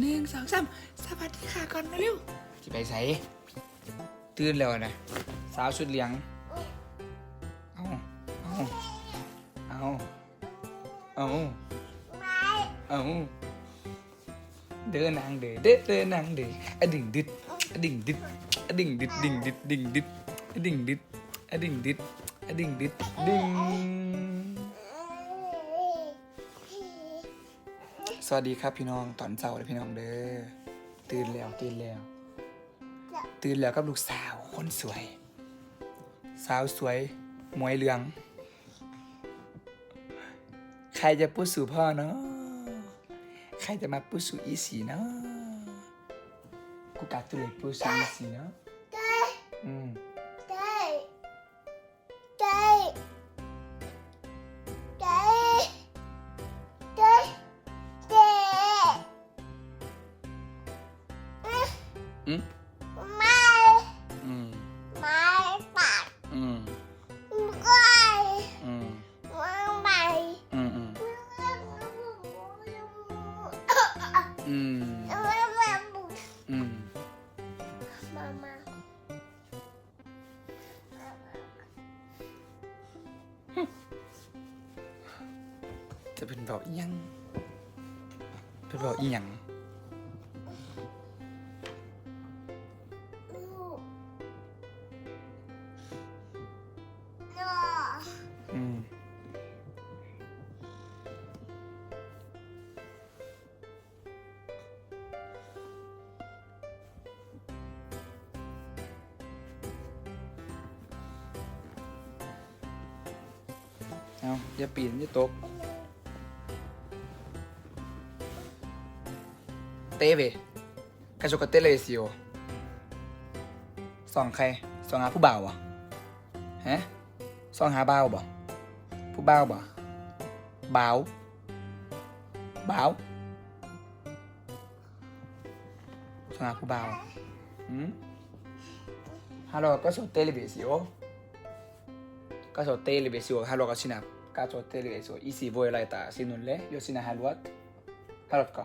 หนึ่งสองสามสวัสดีค่ะก่อนเร็วจะไปใส่ตื่นแล้วนะสาวชุดเหลียงเอาเอาเอาเอาเอาเดินนางเดินเดินเดินนางเดินอดิ่งดิดอดิ่งดิดอดิ่งดิดดิ่งดิดดิ่งดิดอดิ่งดิดอดิ่งดิดอดิ่งดิดดิ่ง สวัสดีครับพี่น้องตอนเช้าเลยพี่น้องเด้อตื่นแล้วตื่นแล้ว ตื่นแล้วกับลูกสาวคนสวย สาวสวยหมวยเหลือง ใครจะพูดสู่พ่อเนาะใครจะมาพูดสู่อีสีเนาะกูกัดตัวเลยพูดสู่อีสีเนาะอืม เป็นบอกอีหยังเป็นบอกอีหยังอืมเอาอย่าปีนอย่าตก เต้เวกระจกกับเต้เลยสิโอสองใครสองหาผู้บ่าวบ่ฮะสองหาบ่าวบ่ผู้บ่าวบ่บ่าวบ่าวสองหาผู้บ่าวหืมฮัลโหลก็สดเต้เลยเบสิโอก็สดเต้เลยเบสิโอฮัลโหลก็สินะก็สดเต้เลยเบสิโออีสิโวยไรตาสินุนเลยโยสินะฮัลโหลฮัลโหลก็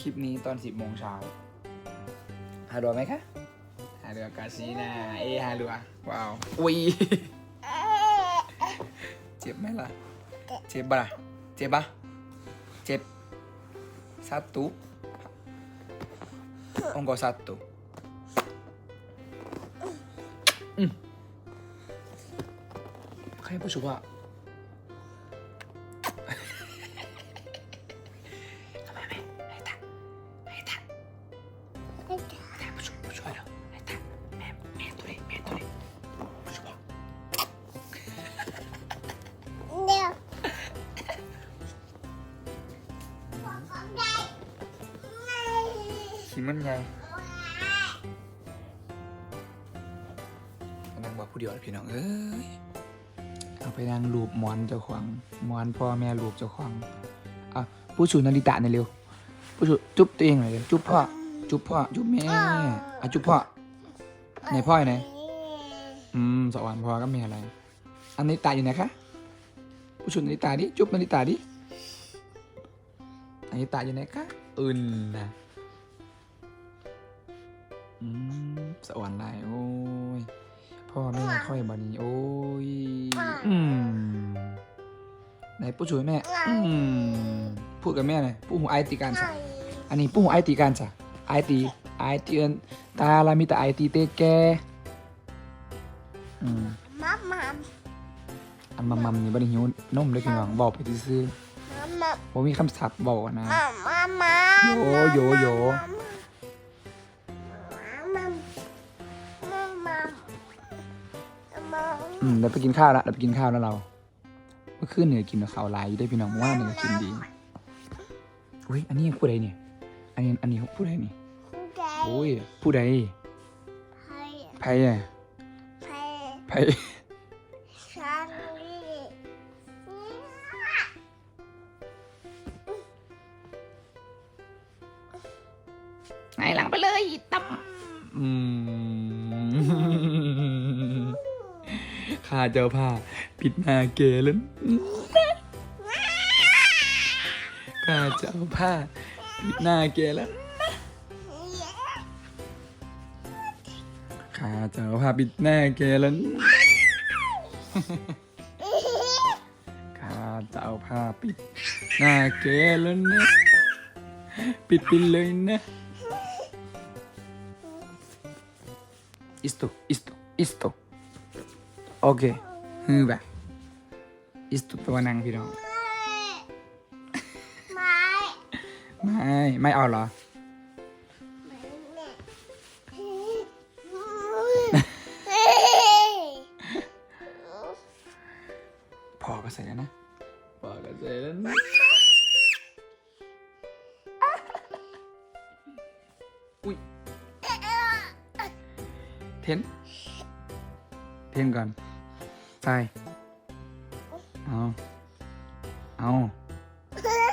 คลิปนี้ตอน10โมงเช้าหาดัวไหมคะหาดัวกาซีนาเอหาดัวว้าวอุ้ยเจ็บไหมล่ะ เจ็บปะเจ็บปะเจ็บ satu ongko satu hmm. kayak apa coba 不 มันไงนั่งบอกผู้เดียวเลยพี่น้องเอ้ยเอาไปนั่งรูปหมอนเจ้าของหมอนพ่อแม่รูปเจ้าของอะผู้ชูนาริตะหน่อยเร็วผู้ชูจุ๊บตัวเองหน่อยเร็วจุ๊บพ่อจุ๊บพ่อจุ๊บแม่อะจุ๊บพ่อไหนพ่ออยู่ไหนอืมสวรรค์พอก็มีอะไร อันนี้ตาอยู่ไหนคะผู้ชมนาฬิตาดิจุ๊บนาฬิตาดิอันนี้ตาอยู่ไหนคะอื่นนะ อืมสวรรค์ลายโอ้ยพพ่อแม่ค่อยบานี้โอ้ย อืมไหนปู่ช่วยแม่ อืมพูดกับแม่หน่อยปู่หูไอตีกันจ้ะอันนี้ปู่หูไอตีกันจ้ะไอตีไอตีเอินตาลามีแต่ไอตีเตแกอืมมัมมัมอันมัมมัมนี่บ่ได้หิวนมเลยพี่น้องบอกไปซื่อมัมมัมๆบ่มีคำศัพท์บอกนะมัมมัมมัมโยโยโย อืมเดี๋ยวไปกินข้าวละเดี๋ยวไปกินข้าวแล้วเรา เมื่อคืนเนี่ยกินกับข้าวหลายอยู่ได้พี่น้องเมื่อวานเนี่ยก็กินดีอุ้ยอันนี้ผู้ใดเนี่ย อันนี้อันนี้ผู้ใดนี่คู่ใจโอ้ยผู้ใดไผ่ไผอะไผ่ไผชันลี่ไงหลังไปเลยตั้มอืม ข้าเจ้าผ้า ปิดหน้าเกแล้วข้าเจ้าผ้า ปิดหน้าเกแล้วข้าเจ้าผ้าปิดหน้าเกแล้วข้าเจ้าผ้าปิดหน้าเกแล้วนะปิดไปเลยนะ Isto, isto, isto. โอ เคฮือแบบ isto แปลว่านั่งพี่น้อง ไม้ไม่ ไม่เอาเหรอพอก็ใส่แล้วนะ พอก็ใส่แล้วนะ อุ้ย เทน เทนก่อน ไปเอาเอา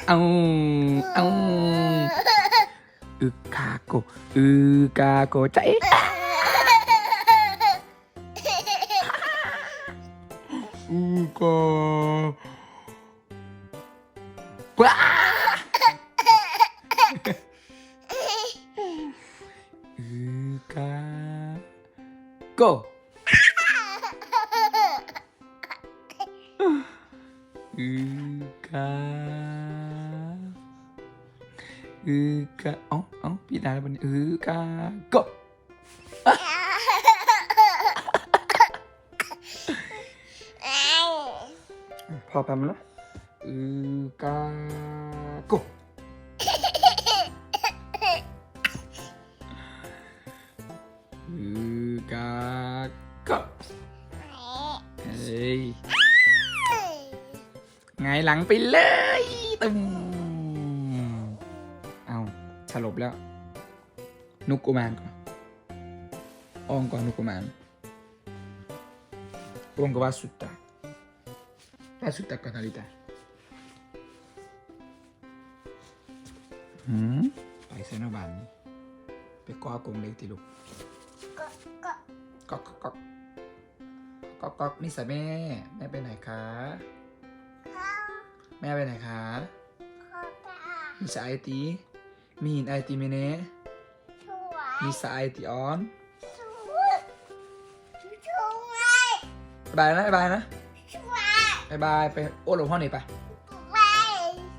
เอาเอาอึกกาโกอึกกาโกใจอึกาว้าอึกาโก อึกาอึกาเอ้าเอ้าพี่ดาแล้วบันอึกาโกพอแป๊บนึงนะอือกาโก หลังไปเลยตึมเอาสลบแล้ว นุกกุมารก่อนอ้อมก่อนนุกกุมารอ้อมก็ว่าสุดตา Resulta Catalita. หืมไปเซนบันไปกอกงเล็กทีลูกก๊อกก๊อกก๊อกก๊อกก๊อกนี่สะแม่แม่ไปไหนคะ แม่ไปไหนคะมีสายตีมีหินไอตีเมเน่มีสายตีออนบายนะบายนะบายบายไปโอ้หลงห้องนี่ไป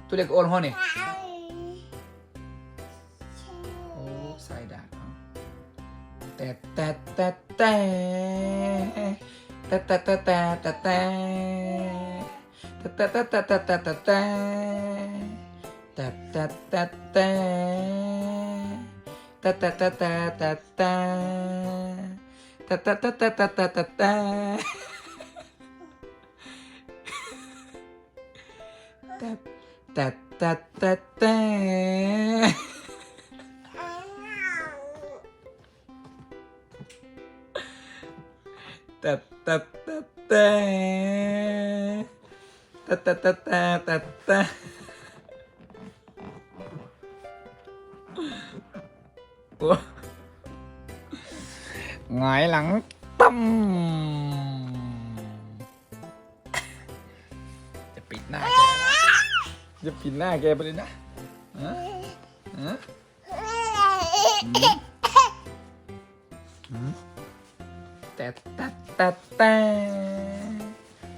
ตัวเล็กโอ้หลงห้องนี่โอ้สายดาบเนาะแต่แต่แต่แต่แต่แต่แต่แต่แต่ Da-da-da-da-da! Tetetetetetet. Ngoại lặng tâm จะปิดหน้าแกนะจะปิดหน้าแกไปเลยนะฮะฮะแต่แต่แต่แต่